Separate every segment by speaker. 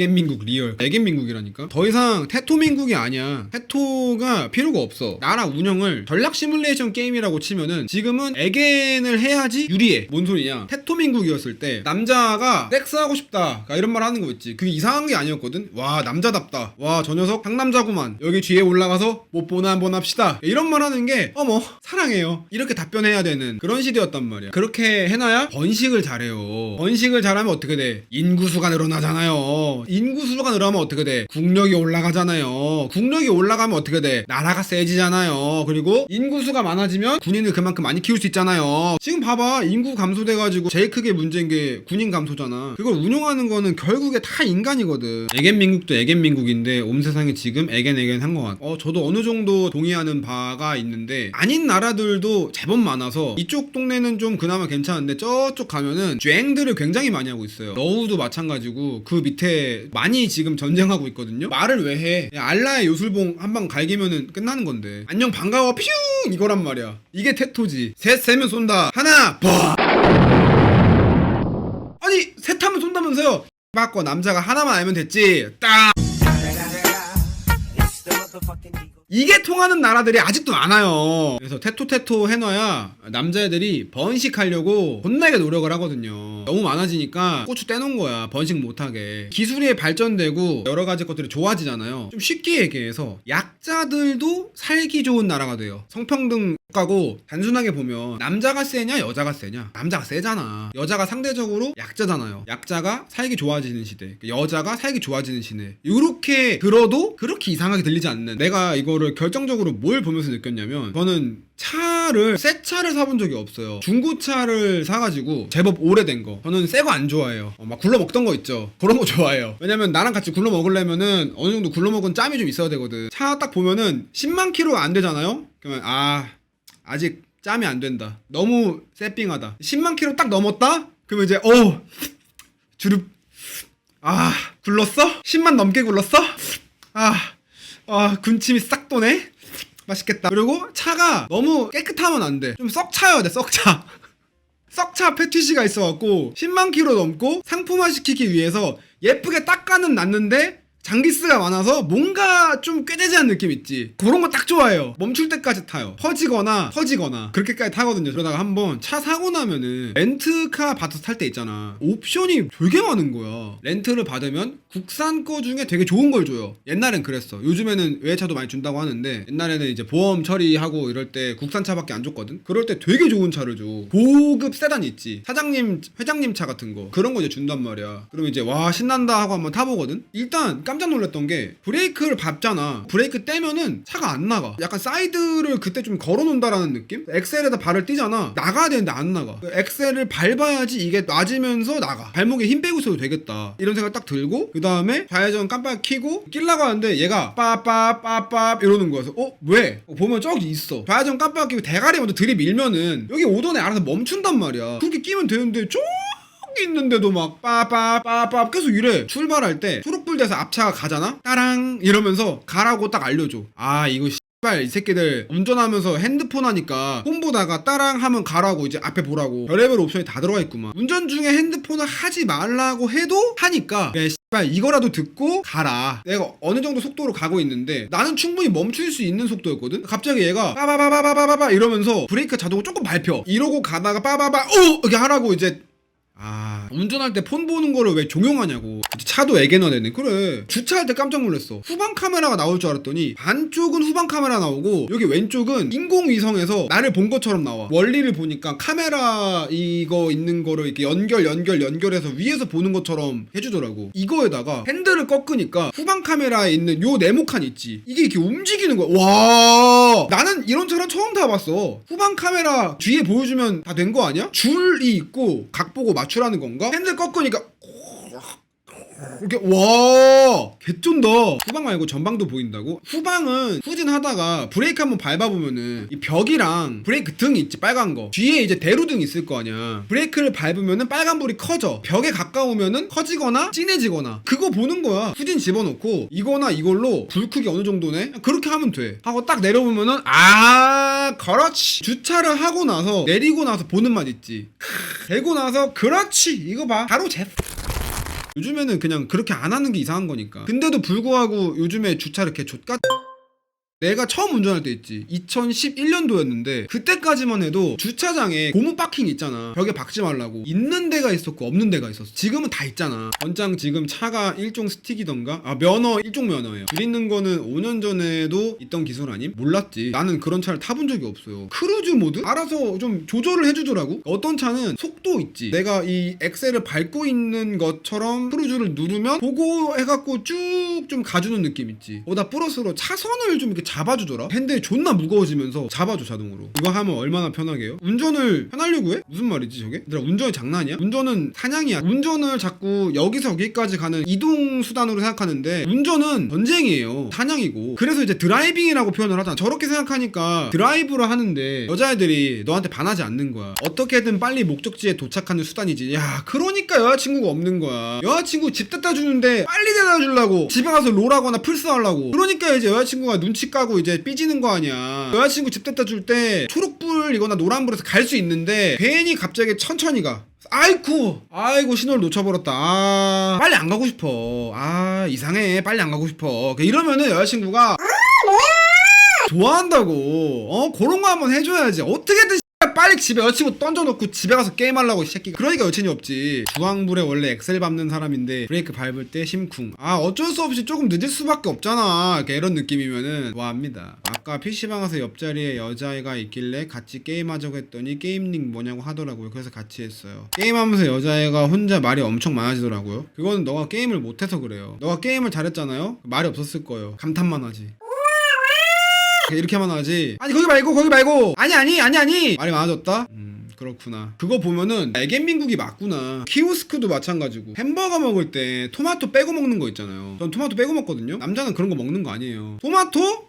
Speaker 1: 애견민국 리얼 애견민국이라니까? 더 이상 테토민국이 아니야. 테토가 필요가 없어. 나라 운영을 전략 시뮬레이션 게임이라고 치면은 지금은 애견을 해야지 유리해. 뭔 소리냐? 테토민국이었을 때 남자가 섹스하고 싶다. 그러니까 이런 말 하는 거 있지. 그게 이상한 게 아니었거든. 와 남자답다. 와 저 녀석 상남자구만. 여기 뒤에 올라가서 못 보나 한번 합시다. 이런 말 하는 게 어머 사랑해요. 이렇게 답변해야 되는 그런 시대였단 말이야. 그렇게 해놔야 번식을 잘해요. 번식을 잘하면 어떻게 돼? 인구수가 늘어나잖아요 인구수가 늘어나면 어떻게 돼? 국력이 올라가잖아요. 국력이 올라가면 어떻게 돼? 나라가 세지잖아요. 그리고 인구수가 많아지면 군인을 그만큼 많이 키울 수 있잖아요. 지금 봐봐. 인구 감소돼가지고 제일 크게 문제인 게 군인 감소잖아. 그걸 운용하는 거는 결국에 다 인간이거든. 애견민국도 애견민국인데 온 세상이 지금 애견애견 한것 같아. 어 저도 어느 정도 동의하는 바가 있는데 아닌 나라들도 제법 많아서 이쪽 동네는 좀 그나마 괜찮은데 저쪽 가면은 쟁들을 굉장히 많이 하고 있어요. 러우도 마찬가지고 그 밑에 많이 지금 전쟁하고 있거든요. 말을 왜 해? 알라의 요술봉 한 방 갈기면은 끝나는 건데. 안녕 반가워. 퓨 이거란 말이야. 이게 테토지. 셋 세면 쏜다. 하나 봐! 아니 셋 하면 쏜다면서요? 맞고 남자가 하나만 알면 됐지. 딱 이게 통하는 나라들이 아직도 많아요. 그래서 테토테토 해놔야 남자애들이 번식하려고 존나게 노력을 하거든요. 너무 많아지니까 고추 떼놓은 거야. 번식 못하게. 기술이 발전되고 여러 가지 것들이 좋아지잖아요. 좀 쉽게 얘기해서 약자들도 살기 좋은 나라가 돼요. 성평등 가고 단순하게 보면 남자가 세냐 여자가 세냐 남자가 세잖아 여자가 상대적으로 약자잖아요 약자가 살기 좋아지는 시대 여자가 살기 좋아지는 시대 이렇게 들어도 그렇게 이상하게 들리지 않는 내가 이거를 결정적으로 뭘 보면서 느꼈냐면 저는 차를 새 차를 사본 적이 없어요 중고차를 사가지고 제법 오래된 거 저는 새 거 안 좋아해요 어, 막 굴러 먹던 거 있죠 그런 거 좋아해요 왜냐면 나랑 같이 굴러 먹으려면은 어느 정도 굴러 먹은 짬이 좀 있어야 되거든 차 딱 보면은 10만 킬로가 안 되잖아요 그러면 아 아직 짬이 안 된다. 너무 세핑하다. 10만 킬로 딱 넘었다? 그러면 이제 어 주름 아 굴렀어? 10만 넘게 굴렀어? 아, 아 군침이 싹 도네. 맛있겠다. 그리고 차가 너무 깨끗하면 안 돼. 좀 썩 차야 돼, 썩 차. 썩차 패티시가 있어갖고 10만 킬로 넘고 상품화 시키기 위해서 예쁘게 닦아는 놨는데 장기스가 많아서 뭔가 좀 꾀대지한 느낌 있지. 그런 거 딱 좋아해요. 멈출 때까지 타요. 퍼지거나 터지거나 그렇게까지 타거든요. 그러다가 한번 차 사고 나면은 렌트카 받아서 탈 때 있잖아. 옵션이 되게 많은 거야. 렌트를 받으면 국산 거 중에 되게 좋은 걸 줘요. 옛날엔 그랬어. 요즘에는 외제차도 많이 준다고 하는데 옛날에는 이제 보험 처리하고 이럴 때 국산 차밖에 안 줬거든. 그럴 때 되게 좋은 차를 줘. 고급 세단 있지. 사장님 회장님 차 같은 거. 그런 거 이제 준단 말이야. 그러면 이제 와 신난다 하고 한번 타보거든. 일단 깜짝 놀랐던 게 브레이크를 밟잖아. 브레이크 떼면은 차가 안 나가. 약간 사이드를 그때 좀 걸어놓는다라는 느낌? 엑셀에다 발을 띄잖아. 나가야 되는데 안 나가. 그 엑셀을 밟아야지 이게 놔지면서 나가. 발목에 힘 빼고 있어도 되겠다. 이런 생각 딱 들고 그 다음에 좌회전 깜빡 켜고 끼려고 하는데 얘가 빠빠빠빠 이러는 거여서 어? 왜? 어, 보면 저기 있어. 좌회전 깜빡 켜고 대가리 먼저 들이밀면은 여기 오던에 알아서 멈춘단 말이야. 그렇게 끼면 되는데 저 있는데도 막 빠빠빠빠 계속 이래. 출발할 때 초록불 돼서 앞차가 가잖아? 따랑 이러면서 가라고 딱 알려줘. 아 이거 이 새끼들 운전하면서 핸드폰 하니까 폰 보다가 따랑 하면 가라고 이제 앞에 보라고. 별의별 옵션이 다 들어가 있구만. 운전 중에 핸드폰을 하지 말라고 해도 하니까 그래 씨발 이거라도 듣고 가라. 내가 어느 정도 속도로 가고 있는데 나는 충분히 멈출 수 있는 속도였거든? 갑자기 얘가 빠바바바바바바 이러면서 브레이크 자동을 조금 밟혀. 이러고 가다가 빠바바 오 이렇게 하라고 이제. 아 운전할 때 폰 보는 거를 왜 종용하냐고. 차도 애견화 되네 그래. 주차할 때 깜짝 놀랐어. 후방 카메라가 나올 줄 알았더니 반쪽은 후방 카메라 나오고 여기 왼쪽은 인공위성에서 나를 본 것처럼 나와. 원리를 보니까 카메라 이거 있는 거를 이렇게 연결 연결 연결해서 위에서 보는 것처럼 해주더라고. 이거에다가 핸들을 꺾으니까 후방 카메라에 있는 요 네모칸 있지. 이게 이렇게 움직이는 거야. 와 나는 이런 차량 처음 타봤어 후방 카메라 뒤에 보여주면 다 된 거 아니야? 줄이 있고 각 보고 맞추라는 건가? 핸들 꺾으니까 이렇게 와 개쩐다. 후방 말고 전방도 보인다고? 후방은 후진하다가 브레이크 한번 밟아보면은 이 벽이랑 브레이크 등 있지 빨간 거. 뒤에 이제 대로등 있을 거 아니야. 브레이크를 밟으면은 빨간불이 커져. 벽에 가까우면은 커지거나 진해지거나. 그거 보는 거야. 후진 집어넣고 이거나 이걸로 불 크기 어느 정도네? 그렇게 하면 돼. 하고 딱 내려보면은 아 그렇지. 주차를 하고 나서 내리고 나서 보는 맛 있지. 크, 되고 나서 그렇지. 이거 봐. 바로 제 요즘에는 그냥 그렇게 안 하는 게 이상한 거니까. 근데도 불구하고 요즘에 주차를 이렇게 좆같 내가 처음 운전할 때 있지. 2011년도였는데 그때까지만 해도 주차장에 고무 파킹 있잖아. 벽에 박지 말라고. 있는 데가 있었고 없는 데가 있었어. 지금은 다 있잖아. 원장 지금 차가 일종 스틱이던가? 아 면허 일종 면허예요. 길 있는 거는 5년 전에도 있던 기술 아님? 몰랐지. 나는 그런 차를 타본 적이 없어요. 크루즈 모드? 알아서 좀 조절을 해주더라고. 어떤 차는 속도 있지. 내가 이 엑셀을 밟고 있는 것처럼 크루즈를 누르면 보고 해갖고 쭉 좀 가주는 느낌 있지. 보다 플러스로 차선을 좀 이렇게 잡아주더라? 핸들이 존나 무거워지면서 잡아줘 자동으로. 이거 하면 얼마나 편하게요? 운전을 편하려고 해? 무슨 말이지 저게? 얘들아 운전이 장난이야? 운전은 사냥이야. 운전을 자꾸 여기서 여기까지 가는 이동 수단으로 생각하는데 운전은 전쟁이에요. 사냥이고. 그래서 이제 드라이빙이라고 표현을 하잖아. 저렇게 생각하니까 드라이브를 하는데 여자애들이 너한테 반하지 않는 거야. 어떻게든 빨리 목적지에 도착하는 수단이지. 야 그러니까 여자친구가 없는 거야. 여자친구 집 데려다 주는데 빨리 데려다 주려고 집에 가서 롤하거나 플스 하려고. 그러니까 이제 여자친구가 눈치 까고 이제 삐지는 거 아니야. 여자친구 집 데려다 줄 때 초록불이거나 노란불에서 갈 수 있는데 괜히 갑자기 천천히 가. 아이쿠! 아이고 신호를 놓쳐버렸다. 아 빨리 안 가고 싶어. 아 이상해. 빨리 안 가고 싶어. 이러면은 여자친구가 좋아한다고. 어 그런 거 한번 해줘야지. 어떻게든 빨리 집에 여자친구 던져놓고 집에 가서 게임하려고 이 새끼가. 그러니까 여친이 없지. 주황불에 원래 엑셀 밟는 사람인데 브레이크 밟을 때 심쿵. 아 어쩔 수 없이 조금 늦을 수밖에 없잖아. 이렇게 이런 느낌이면은 좋아합니다. 아까 PC방에서 옆자리에 여자애가 있길래 같이 게임하자고 했더니 게임링 뭐냐고 하더라고요. 그래서 같이 했어요. 게임하면서 여자애가 혼자 말이 엄청 많아지더라고요. 그거는 너가 게임을 못해서 그래요. 너가 게임을 잘했잖아요? 말이 없었을 거예요. 감탄만 하지 이렇게만 하지. 아니 거기 말고 거기 말고. 아니 아니 아니 아니. 말이 많아졌다? 음. 그렇구나. 그거 보면은 애견민국이 맞구나. 키오스크도 마찬가지고. 햄버거 먹을 때 토마토 빼고 먹는 거 있잖아요. 전 토마토 빼고 먹거든요. 남자는 그런 거 먹는 거 아니에요. 토마토?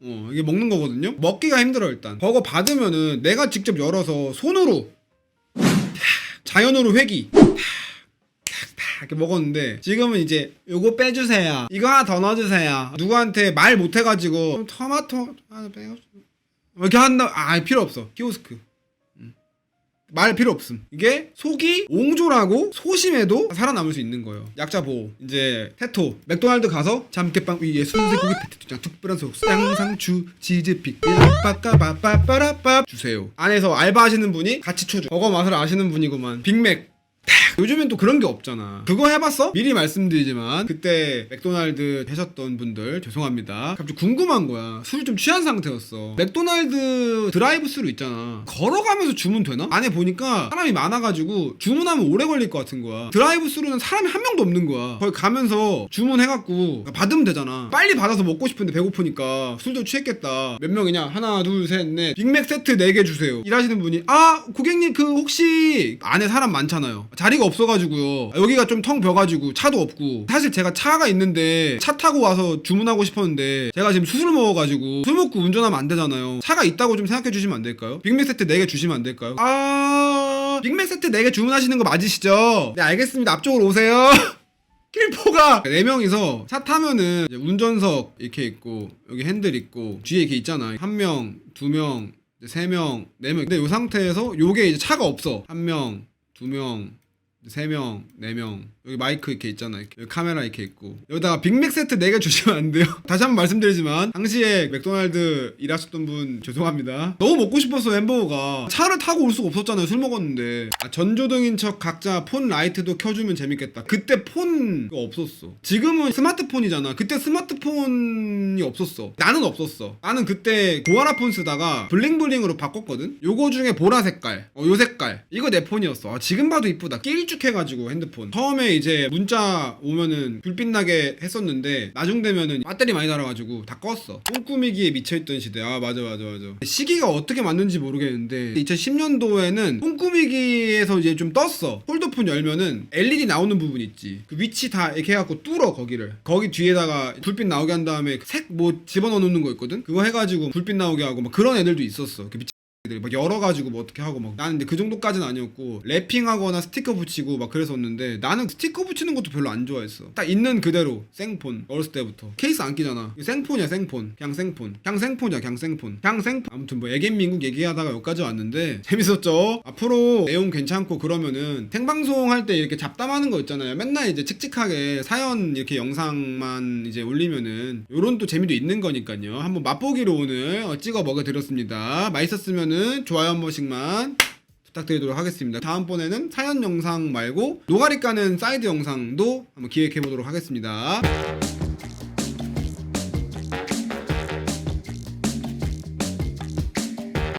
Speaker 1: 어 이게 먹는 거거든요? 먹기가 힘들어 일단. 버거 받으면은 내가 직접 열어서 손으로 자연으로 회기 이렇게 먹었는데 지금은 이제 요거 빼주세요. 이거 하나 더 넣어주세요. 누구한테 말 못해가지고 좀 토마토 하나 빼고. 이렇게 한다 아 필요 없어. 키오스크. 음. 말 필요 없음. 이게 속이 옹졸하고 소심해도 살아남을 수 있는 거예요. 약자 보호. 이제 테토. 맥도날드 가서 잠깨빵 위에 순세 고기 패티장 특별한 소스 양상추 치즈픽 빠까바빠빠라빠 주세요. 안에서 알바하시는 분이 같이 쳐줘. 버거 맛을 아시는 분이구만. 빅맥 요즘엔 또 그런 게 없잖아. 그거 해봤어? 미리 말씀드리지만 그때 맥도날드 하셨던 분들 죄송합니다. 갑자기 궁금한 거야. 술 좀 취한 상태였어. 맥도날드 드라이브스루 있잖아. 걸어가면서 주문 되나? 안에 보니까 사람이 많아가지고 주문하면 오래 걸릴 것 같은 거야. 드라이브스루는 사람이 한 명도 없는 거야. 거기 가면서 주문해갖고 받으면 되잖아. 빨리 받아서 먹고 싶은데 배고프니까 술도 취했겠다. 몇 명이냐? 하나, 둘, 셋, 넷. 빅맥 세트 4개 주세요. 일하시는 분이 아 고객님 그 혹시 안에 사람 많잖아요. 자리가 없어가지고요. 여기가 좀텅 비어가지고 차도 없고 사실 제가 차가 있는데 차 타고 와서 주문하고 싶었는데 제가 지금 술을 먹어가지고 술 먹고 운전하면 안 되잖아요. 차가 있다고 좀 생각해 주시면 안 될까요? 빅맥 세트 4개 주시면 안 될까요? 아 빅맥 세트 4개 주문하시는 거 맞으시죠? 네 알겠습니다. 앞쪽으로 오세요. 킬포가 4명이서 차 타면은 운전석 이렇게 있고 여기 핸들 있고 뒤에 이렇게 있잖아. 한 명, 두 명, 세 명, 네 명. 근데 이 상태에서 요게 이제 차가 없어. 한 명, 두 명, 세 명, 네 명. 여기 마이크 이렇게 있잖아. 이렇게. 여기 카메라 이렇게 있고. 여기다가 빅맥 세트 4개 주시면 안 돼요? 다시 한번 말씀드리지만 당시에 맥도날드 일하셨던 분 죄송합니다. 너무 먹고 싶었어 햄버거가. 차를 타고 올 수가 없었잖아요. 술 먹었는데. 아, 전조등인 척 각자 폰 라이트도 켜주면 재밌겠다. 그때 폰 없었어. 지금은 스마트폰이잖아. 그때 스마트폰이 없었어. 나는 없었어. 나는 그때 고아라 폰 쓰다가 블링블링으로 바꿨거든. 요거 중에 보라 색깔, 어, 요 색깔. 이거 내 폰이었어. 아, 지금 봐도 이쁘다. 길쭉해가지고 핸드폰. 처음에 이제 문자 오면은 불빛 나게 했었는데 나중 되면은 배터리 많이 달아가지고 다 껐어. 똥꾸미기에 미쳐있던 시대. 아 맞아 맞아 맞아. 시기가 어떻게 맞는지 모르겠는데 2010년도에는 똥꾸미기에서 이제 좀 떴어. 폴더폰 열면은 LED 나오는 부분 있지. 그 위치 다 이렇게 해갖고 뚫어 거기를. 거기 뒤에다가 불빛 나오게 한 다음에 색 뭐 집어넣는 거 있거든. 그거 해가지고 불빛 나오게 하고 막 그런 애들도 있었어. 막 열어가지고 뭐 어떻게 하고 막 나는 근데 그 정도까지는 아니었고 랩핑하거나 스티커 붙이고 막 그랬었는데 나는 스티커 붙이는 것도 별로 안 좋아했어. 딱 있는 그대로 생폰 어렸을 때부터. 케이스 안 끼잖아. 생폰이야 생폰. 그냥 생폰. 그냥 생폰이야 그냥 생폰. 그냥 생폰. 아무튼 뭐 애견민국 얘기하다가 여기까지 왔는데 재밌었죠? 앞으로 내용 괜찮고 그러면은 생방송 할 때 이렇게 잡담하는 거 있잖아요. 맨날 이제 칙칙하게 사연 이렇게 영상만 이제 올리면은 요런 또 재미도 있는 거니까요. 한번 맛보기로 오늘 어, 찍어 먹어드렸습니다. 맛있었으면 은 좋아요 한 번씩만 부탁드리도록 하겠습니다. 다음번에는 사연 영상 말고 노가리 까는 사이드 영상도 한번 기획해 보도록 하겠습니다.